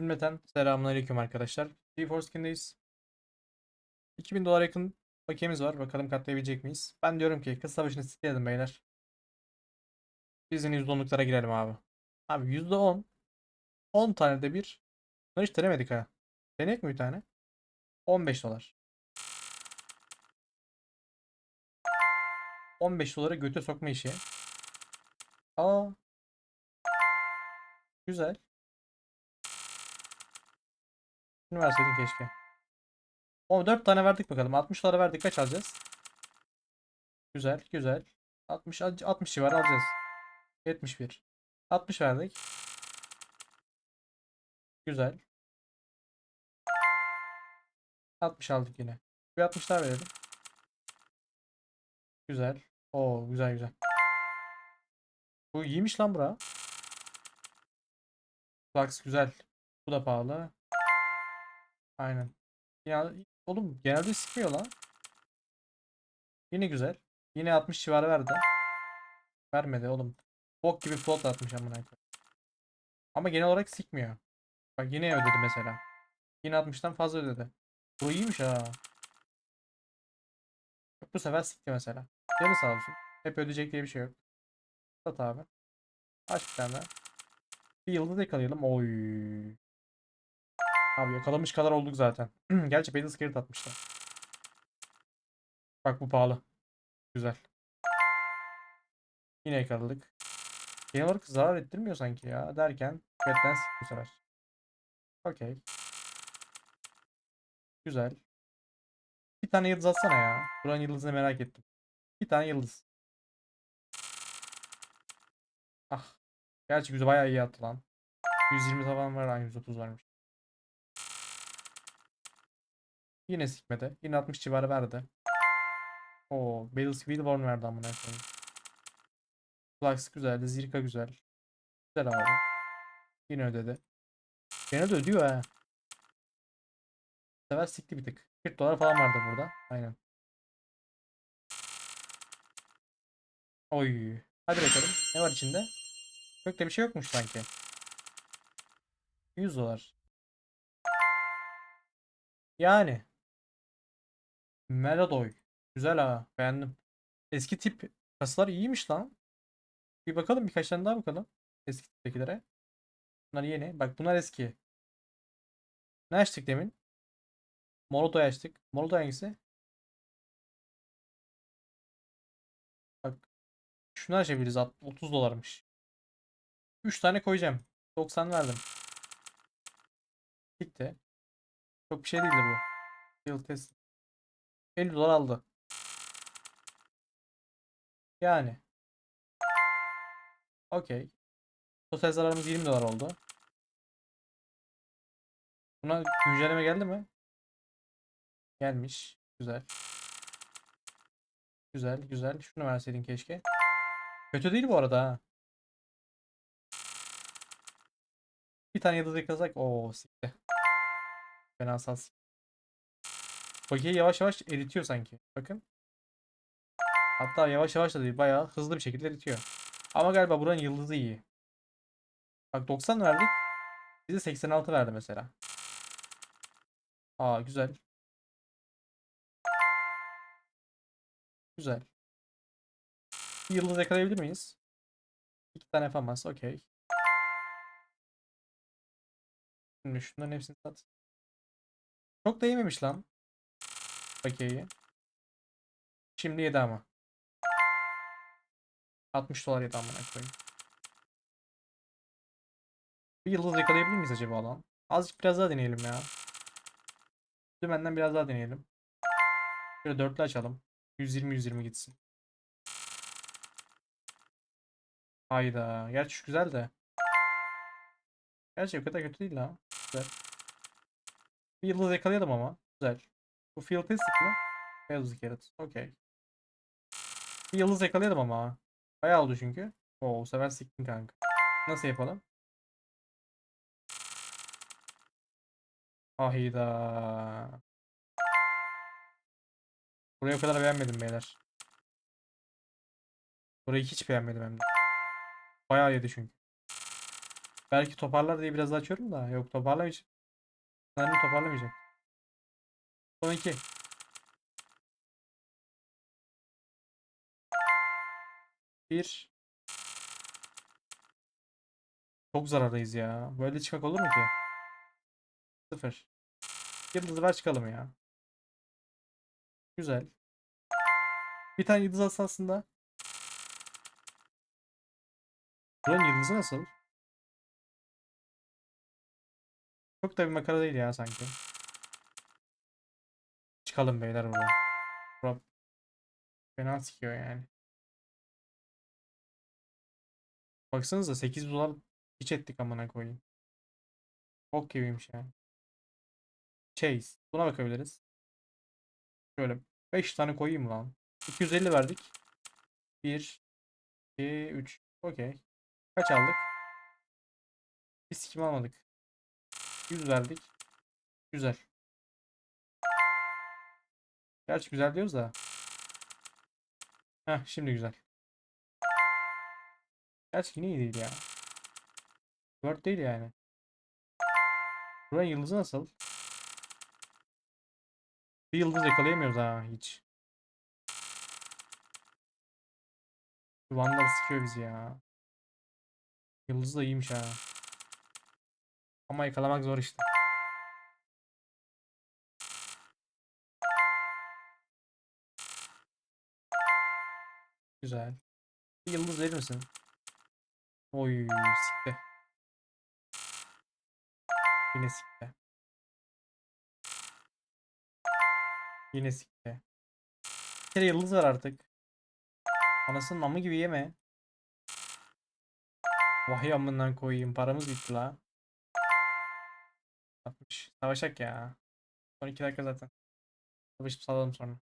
Cümleten selamünaleyküm arkadaşlar. GeForce Skin'deyiz. 2000 dolar yakın bakiyemiz var. Bakalım katlayabilecek miyiz? Ben diyorum ki kısa başını sikleyelim beyler. Biz yine %10'luklara girelim abi. Abi %10. 10 tane de bir. Bunları hiç denemedik ha. Deneyek mi bir tane? 15 dolar. 15 dolara göte sokma işi. Aa. Güzel. Şunu verseydin keşke. O 4 tane verdik bakalım. 60 dolara verdik. Kaç alacağız? Güzel, güzel. 60 60 civarı alacağız. 71. 60 verdik. Güzel. 60 aldık yine. Bir 60 daha verelim. Güzel. Oo güzel güzel. Bu iyiymiş lan bura. Flux güzel. Bu da pahalı. Aynen. Ya oğlum genelde sıkmıyor lan. Yine güzel. Yine 60 civarı verdi. Vermedi oğlum. Bok gibi float atmış amına. Ama genel olarak sikmiyor. Bak yine ödedi mesela. Yine 60'tan fazla ödedi. Bu iyiymiş ha. Bu sefer sikti mesela. Canı sağ olsun. Hep ödeyecek diye bir şey yok. Sat abi. Aç bir tane. Bir yıldız yakalayalım. Oy. Abi yakalamış kadar olduk zaten. Gerçi Battle Scared atmışlar. Bak bu pahalı. Güzel. Yine yakaladık. Genel olarak zarar ettirmiyor sanki ya. Derken Batman bu sefer. Okey. Güzel. Bir tane yıldız atsana ya. Buranın yıldızını merak ettim. Bir tane yıldız. Ah. Gerçi güzel bayağı iyi attı lan. 120 tavan var. lan 130 varmış. Yine sikmedi. Yine 60 civarı verdi. Oo, Battles Wheelborn verdi amına koyayım. Flux güzeldi. Zirka güzel. Güzel abi. Yine ödedi. Gene de ödüyor ha. Bu sefer sikti bir tık. 40 dolar falan vardı burada. Aynen. Oy. Hadi bakalım. Ne var içinde? Çok da bir şey yokmuş sanki. 100 dolar. Yani. Meladoy. Güzel ha. Beğendim. Eski tip kasalar iyiymiş lan. Bir bakalım birkaç tane daha bakalım. Eski tiptekilere. Bunlar yeni. Bak bunlar eski. Ne açtık demin? Molotoy açtık. Molotoy hangisi? Bak. Şunu açabiliriz. Alt- 30 dolarmış. 3 tane koyacağım. 90 verdim. Gitti. Çok bir şey değildi bu. Field test. 50 dolar aldı. Yani. Okey. Total zararımız 20 dolar oldu. Buna güncelleme geldi mi? Gelmiş. Güzel. Güzel, güzel. Şunu verseydin keşke. Kötü değil bu arada ha. Bir tane yıldız yakalasak. Oo sikti. Fena sas. Bakiye yavaş yavaş eritiyor sanki. Bakın. Hatta yavaş yavaş da değil. Bayağı hızlı bir şekilde eritiyor. Ama galiba buranın yıldızı iyi. Bak 90 verdik. Bize 86 verdi mesela. Aa güzel. Güzel. Bir yıldız yakalayabilir miyiz? İki tane yapamaz. Okey. Şimdi şunların hepsini sat. Çok da yememiş lan. Bakiyeyi. Şimdi yedi ama. 60 dolar yedi amına koyayım. Bir yıldız yakalayabilir miyiz acaba lan? Azıcık biraz daha deneyelim ya. Dümenden biraz daha deneyelim. Şöyle dörtlü açalım. 120-120 gitsin. Hayda. Gerçi şu güzel de. Gerçi o kadar kötü değil ha. Güzel. Bir yıldız yakalayalım ama. Güzel. Bu field test mı? Beyaz carrot. Okey. Bir yıldız yakalayalım ama. Bayağı oldu çünkü. Oo, bu sefer siktin kanka. Nasıl yapalım? Hayda. Burayı o kadar beğenmedim beyler. Burayı hiç beğenmedim hem de. Bayağı yedi çünkü. Belki toparlar diye biraz açıyorum da. Yok toparlamayacak. Sanırım toparlamayacak. Son iki. Bir. Çok zarardayız ya. Böyle çıkmak olur mu ki? Sıfır. Yıldız ver çıkalım ya. Güzel. Bir tane yıldız alsa aslında. Buranın yıldızı nasıl? Çok da bir makara değil ya sanki. Çıkalım beyler buradan. Bura fena sikiyor yani. Baksanıza 8 dolar hiç ettik amına koyayım. Bok gibiymiş yani. Chase. Buna bakabiliriz. Şöyle 5 tane koyayım lan. 250 verdik. 1 2 3 Okey. Kaç aldık? Bir sikim almadık. 100 verdik. Güzel. Gerçi güzel diyoruz da. Heh şimdi güzel. Gerçi yine iyi değil ya. Word değil yani. Buranın yıldızı nasıl? Bir yıldız yakalayamıyoruz ha hiç. Şu Vandal sikiyor bizi ya. Yıldız da iyiymiş ha. Ama yakalamak zor işte. Güzel. Bir yıldız verir misin? Oy sikte. Yine sikte. Yine sikte. Bir kere yıldız var artık. Anasının amı gibi yeme. Vay amından koyayım. Paramız bitti la. 60. Savaşak ya. Son 2 dakika zaten. Savaşıp salalım sonra.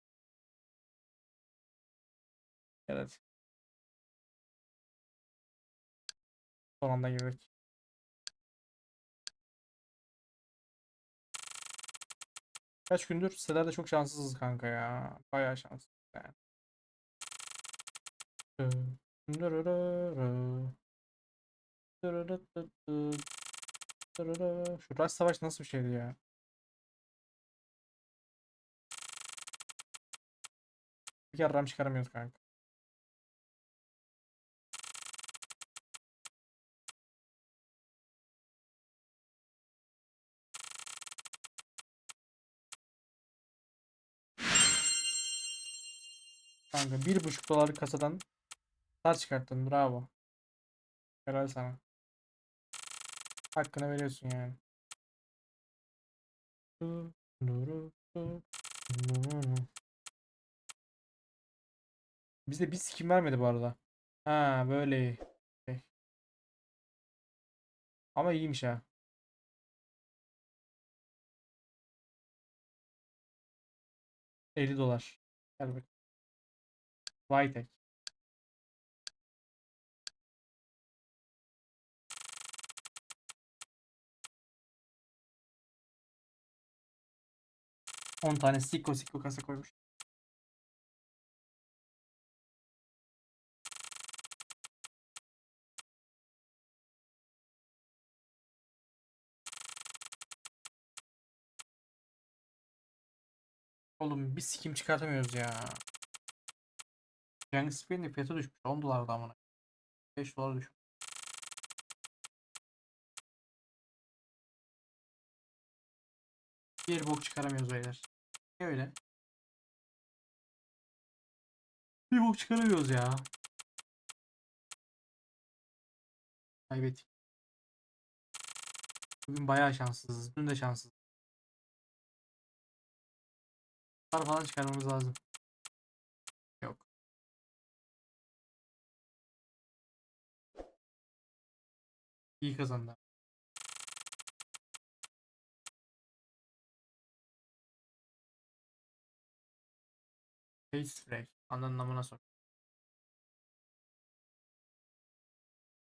Evet. Son anda girdik. Kaç gündür sitelerde çok şanssızız kanka ya. Bayağı şanssız yani. Şu Rush Savaş nasıl bir şeydi ya? Bir kere RAM çıkaramıyoruz kanka. Kanka bir buçuk dolarlık kasadan star çıkarttın. Bravo. Helal sana. Hakkını veriyorsun yani. Bize bir skin vermedi bu arada. Ha böyle iyi. Okey. Ama iyiymiş ha. $50 dolar. Gel bak. Vitek. On tane sikko sikko kasa koymuş. Oğlum bir sikim çıkartamıyoruz ya. Cengiz Spin'in fiyatı düşmüş. 10 dolar da amına. 5 dolar düşmüş. Bir bok çıkaramıyoruz beyler. Ne öyle? Bir bok çıkaramıyoruz ya. Kaybettik. Bugün bayağı şanssızız. Dün de şanssız. Para falan çıkarmamız lazım. İyi kazandı. Face spray. Ananın namına sok.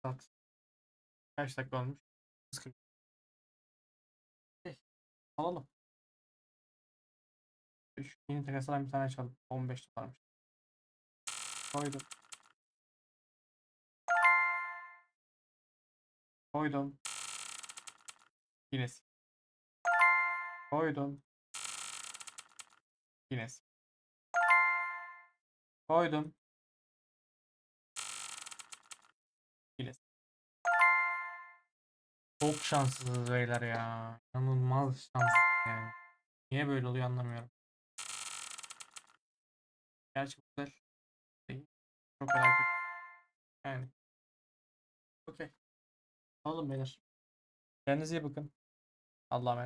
Sat. Kaç dakika olmuş? 140. Okey, Alalım. Şu yeni takasadan bir tane açalım. 15 dolarmış. Koydum. Koydum. Yine sil. Koydum. Yine sil. Koydum. Yine. Çok şanssızız beyler ya. İnanılmaz şanssız yani. Niye böyle oluyor anlamıyorum. Gerçi güzel. Değil. Çok merak ettim. Yani. Okey. Alalım beyler. Kendinize iyi bakın. Allah'a emanet.